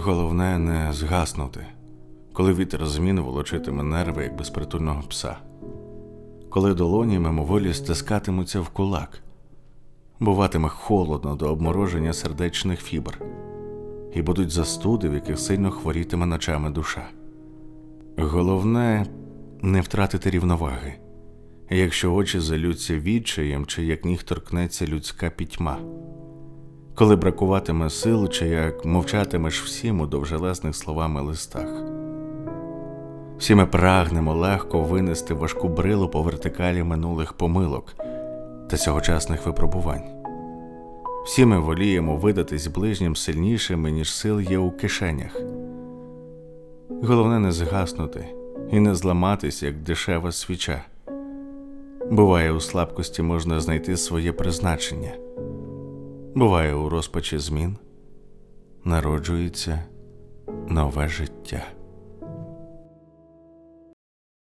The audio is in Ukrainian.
Головне не згаснути, коли вітер змін волочитиме нерви, як безпритульного пса, коли долоні мимоволі стискатимуться в кулак, буватиме холодно до обмороження сердечних фібр, і будуть застуди, в яких сильно хворітиме ночами душа. Головне не втратити рівноваги, якщо очі залються відчаєм, чи як ніг торкнеться людська пітьма коли бракуватиме сил, чи як мовчатимеш всім у довжелесних словами листах. Всі ми прагнемо легко винести важку брилу по вертикалі минулих помилок та сьогочасних випробувань. Всі ми воліємо видатись ближнім сильнішими, ніж сил є у кишенях. Головне не згаснути і не зламатись, як дешева свіча. Буває, у слабкості можна знайти своє призначення. Буває, у розпачі змін народжується нове життя.